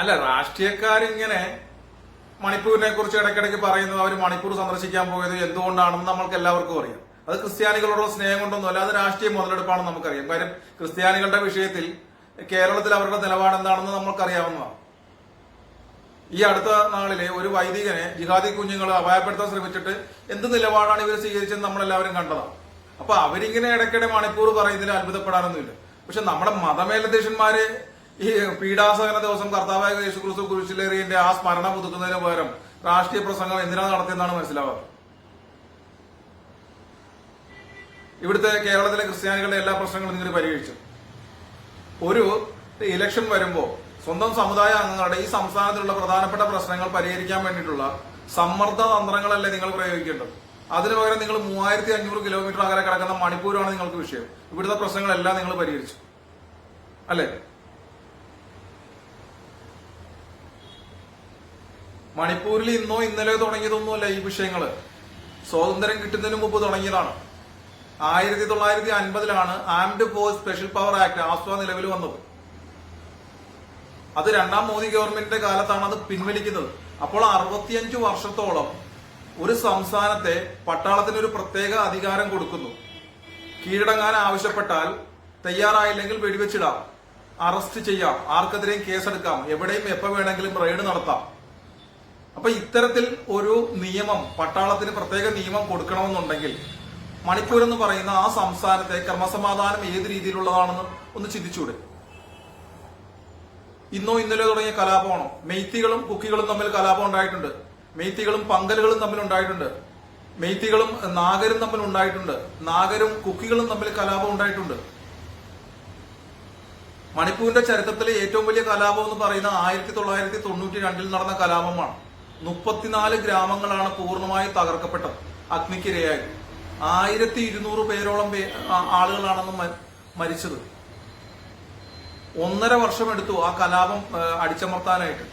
അല്ല രാഷ്ട്രീയക്കാരിങ്ങനെ മണിപ്പൂരിനെ കുറിച്ച് ഇടയ്ക്കിടയ്ക്ക് പറയുന്നു അവർ മണിപ്പൂർ സന്ദർശിക്കാൻ പോയത് എന്തുകൊണ്ടാണെന്ന് നമ്മൾക്ക് എല്ലാവർക്കും അറിയാം. അത് ക്രിസ്ത്യാനികളോടുള്ള സ്നേഹം കൊണ്ടൊന്നുമല്ല അത് രാഷ്ട്രീയ മുതലെടുപ്പാണെന്ന് നമുക്കറിയാം. കാര്യം ക്രിസ്ത്യാനികളുടെ വിഷയത്തിൽ കേരളത്തിൽ അവരുടെ നിലപാട് എന്താണെന്ന് നമ്മൾക്കറിയാവുന്നതാണ്. ഈ അടുത്ത നാളിലെ ഒരു വൈദികനെ ജിഹാദി കുഞ്ഞുങ്ങൾ അപായപ്പെടുത്താൻ ശ്രമിച്ചിട്ട് എന്ത് നിലപാടാണ് ഇവർ സ്വീകരിച്ചത് നമ്മളെല്ലാവരും കണ്ടതാണ്. അപ്പൊ അവരിങ്ങനെ ഇടയ്ക്കിടെ മണിപ്പൂർ പറയുന്നതിൽ അത്ഭുതപ്പെടാനൊന്നുമില്ല. പക്ഷെ നമ്മുടെ മതമേലധ്യക്ഷന്മാര് ഈ പീഡാസഹന ദിവസം കർത്താവായ യേശു ക്രിസ്തു കുരിശിലേറിയന്റെ ആ സ്മരണ പുതുക്കുന്നതിന് പകരം രാഷ്ട്രീയ പ്രസംഗം എന്തിനാണ് നടത്തിയെന്നാണ് മനസ്സിലാവാറ് ഇവിടുത്തെ കേരളത്തിലെ ക്രിസ്ത്യാനികളുടെ എല്ലാ പ്രശ്നങ്ങളും നിങ്ങൾ പരിഹരിച്ചു. ഒരു ഇലക്ഷൻ വരുമ്പോൾ സ്വന്തം സമുദായ അംഗങ്ങളുടെ ഈ സംസ്ഥാനത്തിലുള്ള പ്രധാനപ്പെട്ട പ്രശ്നങ്ങൾ പരിഹരിക്കാൻ വേണ്ടിയിട്ടുള്ള സമ്മർദ്ദ തന്ത്രങ്ങളല്ലേ നിങ്ങൾ പ്രയോഗിക്കേണ്ടത്. അതിനു പകരം നിങ്ങൾ മൂവായിരത്തി അഞ്ഞൂറ് കിലോമീറ്റർ അകലെ കിടക്കുന്ന മണിപ്പൂരാണ് നിങ്ങൾക്ക് വിഷയം. ഇവിടുത്തെ പ്രശ്നങ്ങളെല്ലാം നിങ്ങൾ പരിഹരിച്ചു. അല്ലേ? മണിപ്പൂരിൽ ഇന്നോ ഇന്നലെയോ തുടങ്ങിയതൊന്നുമല്ല ഈ വിഷയങ്ങൾ സ്വാതന്ത്ര്യം കിട്ടുന്നതിന് മുമ്പ് തുടങ്ങിയതാണ്. ആയിരത്തി തൊള്ളായിരത്തി അൻപതിലാണ് armed force special power act ആസ്വ നിലവിൽ വന്നത്. അത് രണ്ടാം മോദി ഗവൺമെന്റിന്റെ കാലത്താണ് അത് പിൻവലിക്കുന്നത്. അപ്പോൾ അറുപത്തിയഞ്ചു വർഷത്തോളം ഒരു സംസ്ഥാനത്തെ പട്ടാളത്തിന് ഒരു പ്രത്യേക അധികാരം കൊടുക്കുന്നു. കീഴടങ്ങാൻ ആവശ്യപ്പെട്ടാൽ തയ്യാറായില്ലെങ്കിൽ വെടിവെച്ചിടാം. അറസ്റ്റ് ചെയ്യാം. ആർക്കെതിരെയും കേസെടുക്കാം. എവിടെയും എപ്പോ വേണമെങ്കിലും റെയ്ഡ് നടത്താം. അപ്പൊ ഇത്തരത്തിൽ ഒരു നിയമം പട്ടാളത്തിന് പ്രത്യേക നിയമം കൊടുക്കണമെന്നുണ്ടെങ്കിൽ മണിപ്പൂർ എന്ന് പറയുന്ന ആ സംസ്ഥാനത്തെ ക്രമസമാധാനം ഏത് രീതിയിലുള്ളതാണെന്ന് ഒന്ന് ചിന്തിച്ചൂടെ ഇന്നോ ഇന്നലെ തുടങ്ങിയ കലാപമാണോ? മെയ്ത്തികളും കുക്കികളും തമ്മിൽ കലാപം ഉണ്ടായിട്ടുണ്ട്. മെയ്ത്തികളും പങ്കലുകളും തമ്മിൽ ഉണ്ടായിട്ടുണ്ട്. മെയ്ത്തികളും നാഗരും തമ്മിൽ ഉണ്ടായിട്ടുണ്ട്. നാഗരും കുക്കികളും തമ്മിൽ കലാപം ഉണ്ടായിട്ടുണ്ട്. മണിപ്പൂരിന്റെ ചരിത്രത്തിലെ ഏറ്റവും വലിയ കലാപം എന്ന് പറയുന്ന ആയിരത്തി തൊള്ളായിരത്തി തൊണ്ണൂറ്റി രണ്ടിൽ നടന്ന കലാപമാണ്. മുപ്പത്തിനാല് ഗ്രാമങ്ങളാണ് പൂർണമായി തകർക്കപ്പെട്ടത്. അഗ്നിക്കിരയായി ആയിരത്തി ഇരുന്നൂറ് പേരോളം ആളുകളാണെന്ന് മരിച്ചത്. ഒന്നര വർഷം എടുത്തു ആ കലാപം അടിച്ചമർത്താനായിട്ട്.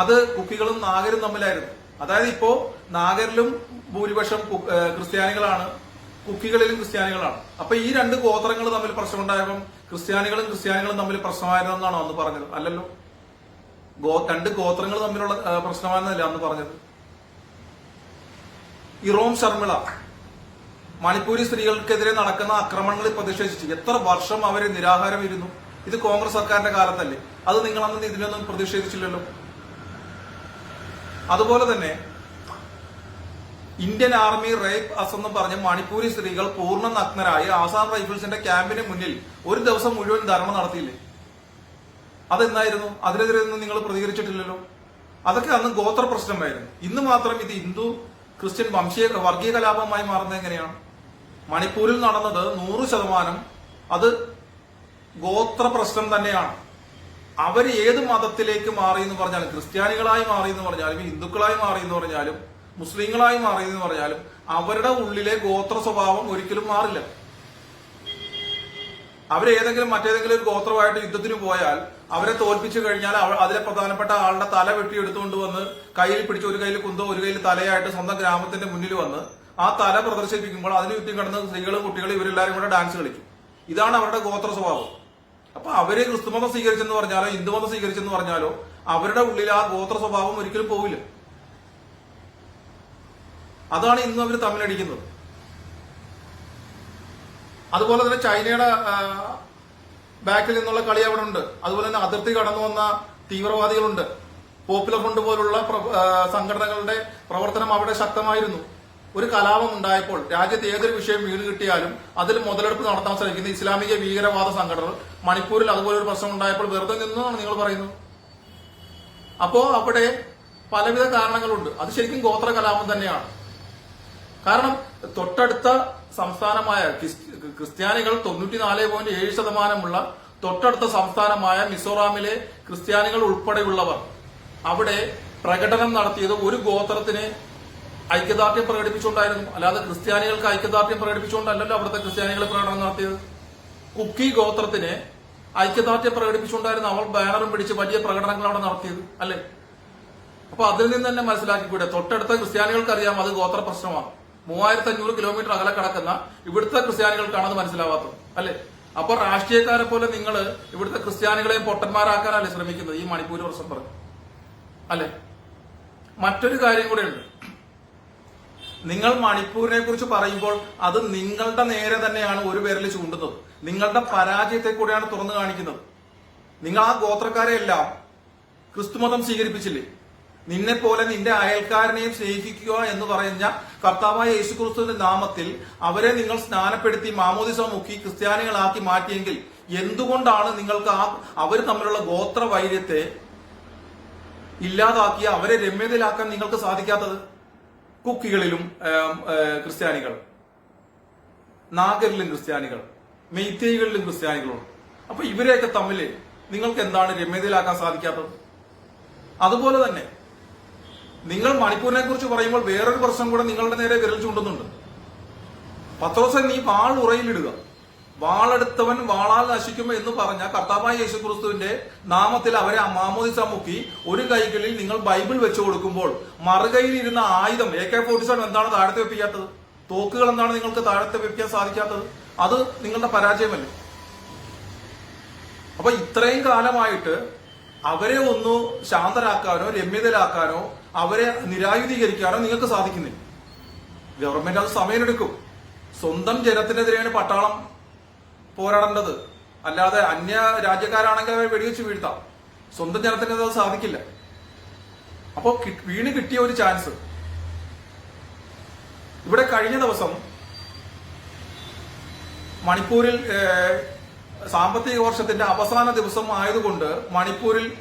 അത് കുക്കികളും നാഗരും തമ്മിലായിരുന്നു. അതായത് ഇപ്പോ നാഗരിലും ഭൂരിപക്ഷം ക്രിസ്ത്യാനികളാണ് കുക്കികളിലും ക്രിസ്ത്യാനികളാണ്. അപ്പൊ ഈ രണ്ട് ഗോത്രങ്ങൾ തമ്മിൽ പ്രശ്നമുണ്ടായപ്പം ക്രിസ്ത്യാനികളും ക്രിസ്ത്യാനികളും തമ്മിൽ പ്രശ്നമായിരുന്നെന്നാണോ അന്ന് പറഞ്ഞത്? അല്ലല്ലോ. ഗോ രണ്ട് ഗോത്രങ്ങൾ തമ്മിലുള്ള പ്രശ്നമാണെന്നല്ല അന്ന് പറഞ്ഞത്? ഇറോം ശർമിള മണിപ്പൂരി സ്ത്രീകൾക്കെതിരെ നടക്കുന്ന ആക്രമണങ്ങളിൽ പ്രതിഷേധിച്ച്. എത്ര വർഷം അവരെ നിരാഹാരം ഇരുന്നു ഇത് കോൺഗ്രസ് സർക്കാരിന്റെ കാലത്തല്ലേ. അത് നിങ്ങൾ അന്ന് ഇതിലൊന്നും പ്രതിഷേധിച്ചില്ലല്ലോ. അതുപോലെ തന്നെ ഇന്ത്യൻ ആർമി റേപ്പ് അസെന്ന് പറഞ്ഞ് മണിപ്പൂരി സ്ത്രീകൾ പൂർണ നഗ്നരായി ആസാം റൈഫിൾസിന്റെ ക്യാമ്പിന് മുന്നിൽ ഒരു ദിവസം മുഴുവൻ ധർണ നടത്തിയില്ലേ? അതെന്നായിരുന്നു? അതിനെതിരെ ഒന്നും നിങ്ങൾ പ്രതികരിച്ചിട്ടില്ലല്ലോ? അതൊക്കെ അന്ന് ഗോത്ര പ്രശ്നമായിരുന്നു. ഇന്ന് മാത്രം ഇത് ഹിന്ദു ക്രിസ്ത്യൻ വംശീയ വർഗീയ കലാപമായി മാറുന്നത് എങ്ങനെയാണ്? മണിപ്പൂരിൽ നടന്നത് നൂറ് ശതമാനം അത് ഗോത്ര പ്രശ്നം തന്നെയാണ്. അവർ ഏത് മതത്തിലേക്ക് മാറി എന്ന് പറഞ്ഞാലും ക്രിസ്ത്യാനികളായി മാറി എന്ന് പറഞ്ഞാലും ഹിന്ദുക്കളായി മാറി എന്ന് പറഞ്ഞാലും മുസ്ലിങ്ങളായി മാറി എന്ന് പറഞ്ഞാലും അവരുടെ ഉള്ളിലെ ഗോത്ര സ്വഭാവം ഒരിക്കലും മാറില്ല. അവരേതെങ്കിലും മറ്റേതെങ്കിലും ഒരു ഗോത്രമായിട്ട് യുദ്ധത്തിന് പോയാൽ അവരെ തോൽപ്പിച്ചു കഴിഞ്ഞാൽ അതിലെ പ്രധാനപ്പെട്ട ആളുടെ തല വെട്ടിയെടുത്തുകൊണ്ട് വന്ന് കയ്യിൽ പിടിച്ച് ഒരു കയ്യിൽ കുന്തോ ഒരു കയ്യിൽ തലയായിട്ട് സ്വന്തം ഗ്രാമത്തിന്റെ മുന്നിൽ വന്ന് ആ തല പ്രദർശിപ്പിക്കുമ്പോൾ അതിന് ചുറ്റും കിടന്ന് സ്ത്രീകളും കുട്ടികളും ഇവരെല്ലാരും കൂടെ ഡാൻസ് കളിക്കും. ഇതാണ് അവരുടെ ഗോത്ര സ്വഭാവം. അപ്പൊ അവർ ക്രിസ്തുമതം സ്വീകരിച്ചെന്ന് പറഞ്ഞാലോ ഹിന്ദുമതം സ്വീകരിച്ചെന്ന് പറഞ്ഞാലോ അവരുടെ ഉള്ളിൽ ആ ഗോത്ര സ്വഭാവം ഒരിക്കലും പോവില്ല. അതാണ് ഇന്നും അവർ തമ്മിലടിക്കുന്നത്. അതുപോലെ തന്നെ ചൈനയുടെ ബാക്കിൽ നിന്നുള്ള കളി അവിടെ ഉണ്ട്. അതുപോലെ തന്നെ അതിർത്തി കടന്നു വന്ന തീവ്രവാദികളുണ്ട്. പോപ്പുലർ ഫ്രണ്ട് പോലുള്ള സംഘടനകളുടെ പ്രവർത്തനം അവിടെ ശക്തമായിരുന്നു. ഒരു കലാപം ഉണ്ടായപ്പോൾ രാജ്യത്ത് ഏതൊരു വിഷയം വീണ് കിട്ടിയാലും അതിൽ മുതലെടുപ്പ് നടത്താൻ ശ്രമിക്കുന്ന ഇസ്ലാമിക ഭീകരവാദ സംഘടനകൾ മണിപ്പൂരിൽ അതുപോലെ ഒരു പ്രശ്നം ഉണ്ടായപ്പോൾ വെറുതെ നിന്നാണ് നിങ്ങൾ പറയുന്നത്. അപ്പോ അവിടെ പലവിധ കാരണങ്ങളുണ്ട്. അത് ശരിക്കും ഗോത്ര കലാപം തന്നെയാണ്. കാരണം തൊട്ടടുത്ത സംസ്ഥാനമായ ക്രിസ്ത്യാനികൾ തൊണ്ണൂറ്റിനാല് പോയിന്റ് ഏഴ് ശതമാനമുള്ള തൊട്ടടുത്ത സംസ്ഥാനമായ മിസോറാമിലെ ക്രിസ്ത്യാനികൾ ഉൾപ്പെടെയുള്ളവർ അവിടെ പ്രകടനം നടത്തിയത് ഒരു ഗോത്രത്തിന് ഐക്യദാർഢ്യം പ്രകടിപ്പിച്ചുകൊണ്ടായിരുന്നു. അല്ലാതെ ക്രിസ്ത്യാനികൾക്ക് ഐക്യദാർഢ്യം പ്രകടിപ്പിച്ചുകൊണ്ടല്ലല്ലോ അവിടുത്തെ ക്രിസ്ത്യാനികൾ പ്രകടനം നടത്തിയത്. കുക്കി ഗോത്രത്തിന് ഐക്യദാർഢ്യം പ്രകടിപ്പിച്ചുകൊണ്ടായിരുന്നു അവർ ബാനറും പിടിച്ച് വലിയ പ്രകടനങ്ങൾ അവിടെ നടത്തിയത് അല്ലേ? അപ്പൊ അതിൽ നിന്ന് തന്നെ മനസ്സിലാക്കിക്കൂടെ? തൊട്ടടുത്ത ക്രിസ്ത്യാനികൾക്ക് അറിയാം അത് ഗോത്ര പ്രശ്നമാണ്. മൂവായിരത്തി അഞ്ഞൂറ് കിലോമീറ്റർ അകലെ കിടക്കുന്ന ഇവിടുത്തെ ക്രിസ്ത്യാനികൾക്കാണ് അത് മനസ്സിലാവാത്തത് അല്ലെ? അപ്പൊ രാഷ്ട്രീയക്കാരെ പോലെ നിങ്ങൾ ഇവിടുത്തെ ക്രിസ്ത്യാനികളെയും പൊട്ടന്മാരാക്കാനല്ലേ ശ്രമിക്കുന്നത് ഈ മണിപ്പൂർ വർഷം പറഞ്ഞു. അല്ലെ? മറ്റൊരു കാര്യം കൂടെ ഉണ്ട് നിങ്ങൾ മണിപ്പൂരിനെ കുറിച്ച് പറയുമ്പോൾ അത് നിങ്ങളുടെ നേരെ തന്നെയാണ് ഒരു പേരിൽ ചൂണ്ടുന്നത്. നിങ്ങളുടെ പരാജയത്തെ കൂടെയാണ് തുറന്നു കാണിക്കുന്നത്. നിങ്ങൾ ആ ഗോത്രക്കാരെ എല്ലാം ക്രിസ്തുമതം സ്വീകരിപ്പിച്ചില്ലേ? നിന്നെ പോലെ നിന്റെ അയൽക്കാരനെയും സ്നേഹിക്കുക എന്ന് പറയുന്ന കർത്താവായ യേശുക്രിസ്തുവിന്റെ നാമത്തിൽ അവരെ നിങ്ങൾ സ്നാനപ്പെടുത്തി മാമോദിസ മുക്കി ക്രിസ്ത്യാനികളാക്കി മാറ്റിയെങ്കിൽ എന്തുകൊണ്ടാണ് നിങ്ങൾക്ക് ആ അവർ തമ്മിലുള്ള ഗോത്ര വൈര്യത്തെ ഇല്ലാതാക്കി അവരെ രമ്യതയിലാക്കാൻ നിങ്ങൾക്ക് സാധിക്കാത്തത്? കുക്കികളിലും ക്രിസ്ത്യാനികൾ. നാഗരിലും ക്രിസ്ത്യാനികൾ. മെയ്ത്തേകളിലും ക്രിസ്ത്യാനികളുണ്ട് അപ്പൊ ഇവരെയൊക്കെ തമ്മിൽ നിങ്ങൾക്ക് എന്താണ് രമ്യതയിലാക്കാൻ സാധിക്കാത്തത്? അതുപോലെ തന്നെ നിങ്ങൾ മണിപ്പൂരിനെ കുറിച്ച് പറയുമ്പോൾ വേറൊരു പ്രശ്നം കൂടെ നിങ്ങളുടെ നേരെ വിരൽ ചൂണ്ടുന്നുണ്ട്. പത്രോസൻ നീ വാൾ ഉറയിലിടുക. വാളെടുത്തവൻ വാളാൽ നശിക്കുമോ എന്ന് പറഞ്ഞ കർത്താവായ യേശുക്രിസ്തുവിന്റെ നാമത്തിൽ അവരെ മാമോദിസ മുക്കി ഒരു കൈകളിൽ നിങ്ങൾ ബൈബിൾ വെച്ചു കൊടുക്കുമ്പോൾ മറുകൈയിൽ ഇരുന്ന ആയുധം എ കെ ഫോർട്ടി സെവൻ എന്താണ് താഴത്തെ വെപ്പിക്കാത്തത്? തോക്കുകൾ എന്താണ് നിങ്ങൾക്ക് താഴത്തെ വെപ്പിക്കാൻ സാധിക്കാത്തത്? അത് നിങ്ങളുടെ പരാജയമല്ലേ? അപ്പൊ ഇത്രയും കാലമായിട്ട് അവരെ ഒന്ന് ശാന്തരാക്കാനോ രമ്യതയിലാക്കാനോ അവരെ നിരായുധീകരിക്കാനോ നിങ്ങൾക്ക് സാധിക്കുന്നില്ല. ഗവൺമെന്റ് അത് സമയമെടുക്കും. സ്വന്തം ജനത്തിനെതിരെയാണ് പട്ടാളം പോരാടേണ്ടത്. അല്ലാതെ അന്യ രാജ്യക്കാരാണെങ്കിൽ അവരെ വെടിവെച്ച് വീഴ്ത്താം. സ്വന്തം ജനത്തിന് അത് സാധിക്കില്ല. അപ്പോ കി- വീണ് കിട്ടിയ ഒരു ചാൻസ്. ഇവിടെ കഴിഞ്ഞ ദിവസം മണിപ്പൂരിൽ സാമ്പത്തിക വർഷത്തിന്റെ അവസാന ദിവസം ആയതുകൊണ്ട് മണിപ്പൂരിൽ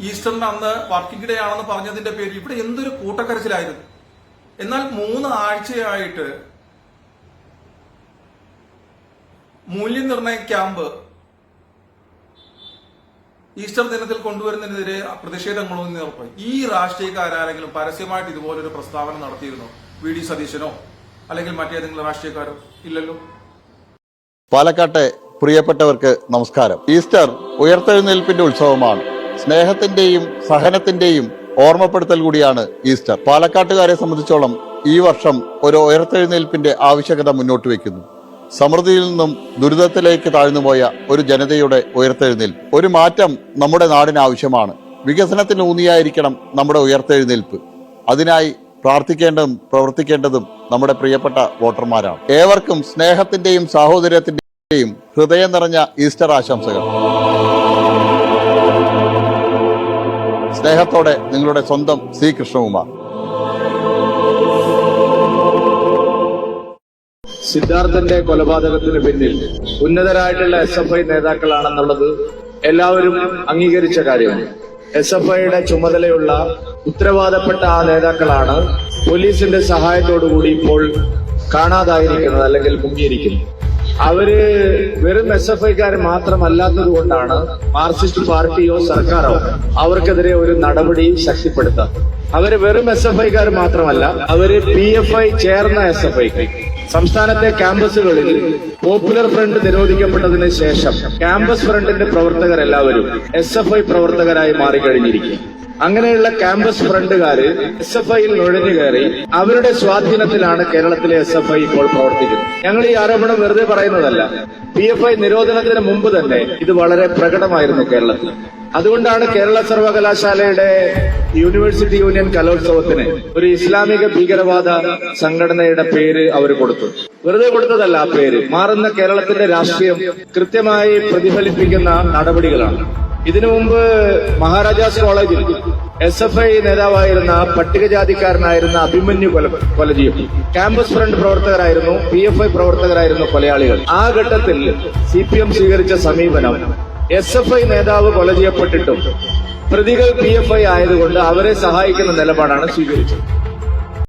ഈസ്റ്ററിന് അന്ന് വർക്കിംഗ് ഡേ ആണെന്ന് പറഞ്ഞതിന്റെ പേരിൽ ഇവിടെ എന്തൊരു കൂട്ടക്കരച്ചിലായിരുന്നു. എന്നാൽ മൂന്ന് ആഴ്ചയായിട്ട് മൂല്യനിർണയ ക്യാമ്പ് ഈസ്റ്റർ ദിനത്തിൽ കൊണ്ടുവരുന്നതിനെതിരെ പ്രതിഷേധങ്ങളൊന്നും ഉറപ്പായി. ഈ രാഷ്ട്രീയക്കാരെങ്കിലും പരസ്യമായിട്ട് ഇതുപോലൊരു പ്രസ്താവന നടത്തിയിരുന്നോ? V D സതീശനോ? അല്ലെങ്കിൽ മറ്റേതെങ്കിലും രാഷ്ട്രീയക്കാരോ? ഇല്ലല്ലോ. പാലക്കാട്ടെ പ്രിയപ്പെട്ടവർക്ക് നമസ്കാരം. ഈസ്റ്റർ ഉയർത്തെഴുന്നേൽപ്പിന്റെ ഉത്സവമാണ്. സ്നേഹത്തിന്റെയും സഹനത്തിന്റെയും ഓർമ്മപ്പെടുത്തൽ കൂടിയാണ് ഈസ്റ്റർ. പാലക്കാട്ടുകാരെ സംബന്ധിച്ചോളം ഈ വർഷം ഒരു ഉയർത്തെഴുന്നേൽപ്പിന്റെ ആവശ്യകത മുന്നോട്ട് വയ്ക്കുന്നു. സമൃദ്ധിയിൽ നിന്നും ദുരിതത്തിലേക്ക് താഴ്ന്നുപോയ ഒരു ജനതയുടെ ഉയർത്തെഴുന്നേൽപ്പ്. ഒരു മാറ്റം നമ്മുടെ നാടിന് ആവശ്യമാണ്. വികസനത്തിന് ഊന്നിയായിരിക്കണം നമ്മുടെ ഉയർത്തെഴുന്നേൽപ്പ്. അതിനായി പ്രാർത്ഥിക്കേണ്ടതും പ്രവർത്തിക്കേണ്ടതും നമ്മുടെ പ്രിയപ്പെട്ട വോട്ടർമാരാണ്. ഏവർക്കും സ്നേഹത്തിന്റെയും സാഹോദര്യത്തിന്റെയും ഹൃദയം നിറഞ്ഞ ഈസ്റ്റർ ആശംസകൾ. സ്നേഹത്തോടെ നിങ്ങളുടെ സ്വന്തം സി കൃഷ്ണകുമാർ സിദ്ധാർത്ഥന്റെ കൊലപാതകത്തിന് പിന്നിൽ ഉന്നതരായിട്ടുള്ള എസ് എഫ് ഐ നേതാക്കളാണെന്നുള്ളത് എല്ലാവരും അംഗീകരിച്ച കാര്യമാണ് എസ് എഫ് ഐയുടെ ചുമതലയുള്ള ഉത്തരവാദപ്പെട്ട ആ നേതാക്കളാണ് പോലീസിന്റെ സഹായത്തോടുകൂടി ഇപ്പോൾ കാണാതായിരിക്കുന്നത് അല്ലെങ്കിൽ മുങ്ങിയിരിക്കുന്നത്. അവർ വെറും എസ് എഫ് ഐക്കാർ മാത്രമല്ലാത്തത് കൊണ്ടാണ് മാർക്സിസ്റ്റ് പാർട്ടിയോ സർക്കാരോ അവർക്കെതിരെ ഒരു നടപടി ശക്തിപ്പെടുത്താം. അവർ വെറും എസ് എഫ് ഐക്കാർ മാത്രമല്ല അവർ പി എഫ് ഐ ചേർന്ന എസ് എഫ് ഐ സംസ്ഥാനത്തെ ക്യാമ്പസുകളിൽ പോപ്പുലർ ഫ്രണ്ട് നിരോധിക്കപ്പെട്ടതിന് ശേഷം ക്യാമ്പസ് ഫ്രണ്ടിന്റെ പ്രവർത്തകരെല്ലാവരും എസ് എഫ് ഐ പ്രവർത്തകരായി മാറിക്കഴിഞ്ഞിരിക്കും. അങ്ങനെയുള്ള ക്യാമ്പസ് ഫ്രണ്ടുകാര് എസ് എഫ് ഐയിൽ നുഴഞ്ഞു കയറി അവരുടെ സ്വാധീനത്തിലാണ് കേരളത്തിലെ എസ് എഫ് ഐ ഇപ്പോൾ പ്രവർത്തിക്കുന്നത്. ഞങ്ങൾ ഈ ആരോപണം വെറുതെ പറയുന്നതല്ല. പി എഫ് ഐ നിരോധനത്തിന് മുമ്പ് തന്നെ ഇത് വളരെ പ്രകടമായിരുന്നു കേരളത്തിൽ. അതുകൊണ്ടാണ് കേരള സർവകലാശാലയുടെ യൂണിവേഴ്സിറ്റി യൂണിയൻ കലോത്സവത്തിന് ഒരു ഇസ്ലാമിക ഭീകരവാദ സംഘടനയുടെ പേര് അവർ കൊടുത്തു. വെറുതെ കൊടുത്തതല്ല ആ പേര്. മാറുന്ന കേരളത്തിന്റെ രാഷ്ട്രീയം കൃത്യമായി പ്രതിഫലിപ്പിക്കുന്ന നടപടികളാണ്. ഇതിനു മുമ്പ് മഹാരാജാസ് കോളേജിൽ എസ് എഫ് ഐ നേതാവായിരുന്ന പട്ടികജാതിക്കാരനായിരുന്ന അഭിമന്യു കൊല കൊല ചെയ്യും ക്യാമ്പസ് ഫ്രണ്ട് പ്രവർത്തകരായിരുന്നു പി എഫ് ഐ പ്രവർത്തകരായിരുന്നു കൊലയാളികൾ. ആ ഘട്ടത്തിൽ സി പി എം സ്വീകരിച്ച സമീപനം എസ് എഫ് ഐ നേതാവ് കൊല ചെയ്യപ്പെട്ടിട്ടും പ്രതികൾ പി എഫ് ഐ ആയതുകൊണ്ട് അവരെ സഹായിക്കുന്ന നിലപാടാണ് സ്വീകരിച്ചത്.